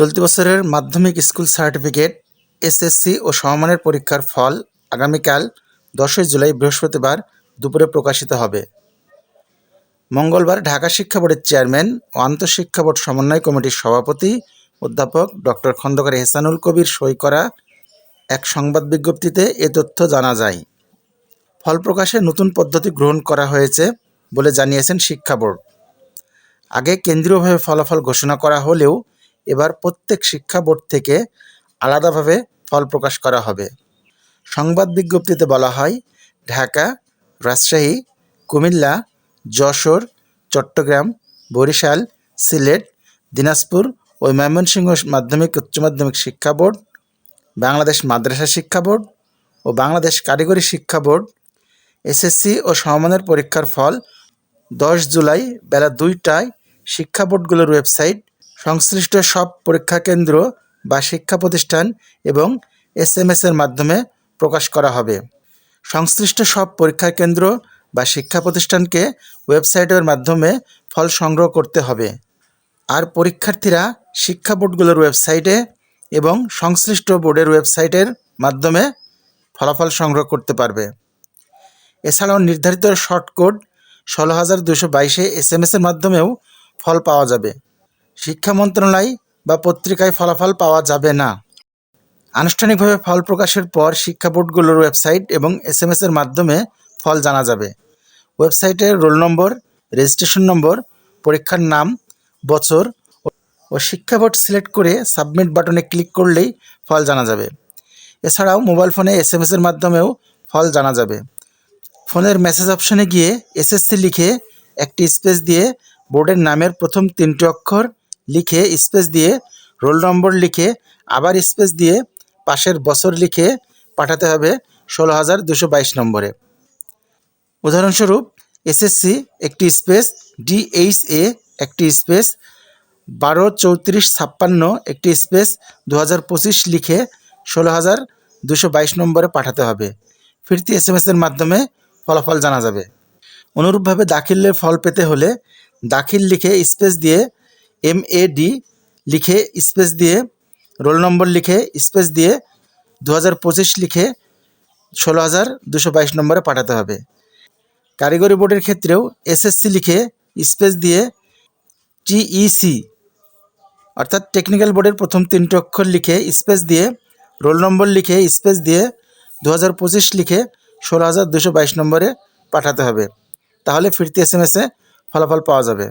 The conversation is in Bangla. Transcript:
চলতি বছরের মাধ্যমিক স্কুল সার্টিফিকেট, এসএসসি ও সমমানের পরীক্ষার ফল আগামীকাল দশই জুলাই বৃহস্পতিবার দুপুরে প্রকাশিত হবে। মঙ্গলবার ঢাকা শিক্ষা বোর্ডের চেয়ারম্যান ও আন্তঃশিক্ষা বোর্ড সমন্বয় কমিটির সভাপতি অধ্যাপক ডক্টর খন্দকার এহসানুল কবির সই করা এক সংবাদ বিজ্ঞপ্তিতে এ তথ্য জানা যায়। ফল প্রকাশে নতুন পদ্ধতি গ্রহণ করা হয়েছে বলে জানিয়েছেন শিক্ষা বোর্ড। আগে কেন্দ্রীয়ভাবে ফলাফল ঘোষণা করা হলেও এবার প্রত্যেক শিক্ষা বোর্ড থেকে আলাদাভাবে ফল প্রকাশ করা হবে। সংবাদ বিজ্ঞপ্তিতে বলা হয়, ঢাকা, রাজশাহী, কুমিল্লা, যশোর, চট্টগ্রাম, বরিশাল, সিলেট, দিনাজপুর ও ময়মনসিংহ মাধ্যমিক, উচ্চ মাধ্যমিক শিক্ষা বোর্ড, বাংলাদেশ মাদ্রাসা শিক্ষা বোর্ড ও বাংলাদেশ কারিগরি শিক্ষা বোর্ড, এসএসসি ও সমমানের পরীক্ষার ফল দশ জুলাই বেলা দুইটায় শিক্ষা বোর্ডগুলোর ওয়েবসাইট সংশ্লিষ্ট সব পরীক্ষা কেন্দ্র বা শিক্ষা প্রতিষ্ঠান এবং এসএমএস এর মাধ্যমে প্রকাশ করা হবে। সংশ্লিষ্ট সব পরীক্ষা কেন্দ্র বা শিক্ষা প্রতিষ্ঠানকে ওয়েবসাইটের মাধ্যমে ফল সংগ্রহ করতে হবে। আর পরীক্ষার্থীরা শিক্ষা বোর্ডগুলোর ওয়েবসাইটে এবং সংশ্লিষ্ট বোর্ডের ওয়েবসাইটের মাধ্যমে ফলাফল সংগ্রহ করতে পারবে। এছাড়াও নির্ধারিত শর্ট কোড ষোলো হাজার দুশো বাইশে এস এম মাধ্যমেও ফল পাওয়া যাবে। শিক্ষা মন্ত্রণালয় বা পত্রিকায় ফলাফল পাওয়া যাবে না। আনুষ্ঠানিকভাবে ফল প্রকাশের পর শিক্ষা বোর্ডগুলোর ওয়েবসাইট এবং এস এম এসের মাধ্যমে ফল জানা যাবে। ওয়েবসাইটে রোল নম্বর, রেজিস্ট্রেশন নম্বর, পরীক্ষার নাম, বছর ও শিক্ষা বোর্ড সিলেক্ট করে সাবমিট বাটনে ক্লিক করলেই ফল জানা যাবে। এছাড়াও মোবাইল ফোনে এস এম এসের মাধ্যমেও ফল জানা যাবে। ফোনের মেসেজ অপশনে গিয়ে এসএসসি লিখে একটি স্পেস দিয়ে বোর্ডের নামের প্রথম তিনটি অক্ষর লিখে স্পেস দিয়ে রোল নম্বর লিখে, আবার স্পেস দিয়ে পাশের বছর লিখে পাঠাতে হবে ষোলো হাজার দুশো বাইশ নম্বরে। উদাহরণস্বরূপ এসএসসি একটি স্পেস ডিএইচ এ একটি স্পেস, বারো চৌত্রিশ ছাপ্পান্ন একটি স্পেস দু হাজার পঁচিশ লিখে ষোলো হাজার দুশো বাইশ নম্বরে পাঠাতে হবে। ফিরতি এস এম এসের মাধ্যমে ফলাফল জানা যাবে। অনুরূপভাবে দাখিলের ফল পেতে হলে দাখিল লিখে স্পেস দিয়ে এম এ ডি লিখে স্পেস দিয়ে, রোল নম্বর লিখে স্পেস দিয়ে দু পঁচিশ লিখে ষোলো হাজার দুশো বাইশ নম্বরে পাঠাতে হবে। কারিগরি বোর্ডের ক্ষেত্রেও এসএসসি লিখে স্পেস দিয়ে টিইসি অর্থাৎ টেকনিক্যাল বোর্ডের প্রথম তিনটি অক্ষর লিখে স্পেস দিয়ে, রোল নম্বর লিখে স্পেস দিয়ে দু হাজার পঁচিশ লিখে ষোলো হাজার দুশো বাইশ নম্বরে পাঠাতে হবে। তাহলে ফিরতি এস এম এসে ফলাফল পাওয়া যাবে।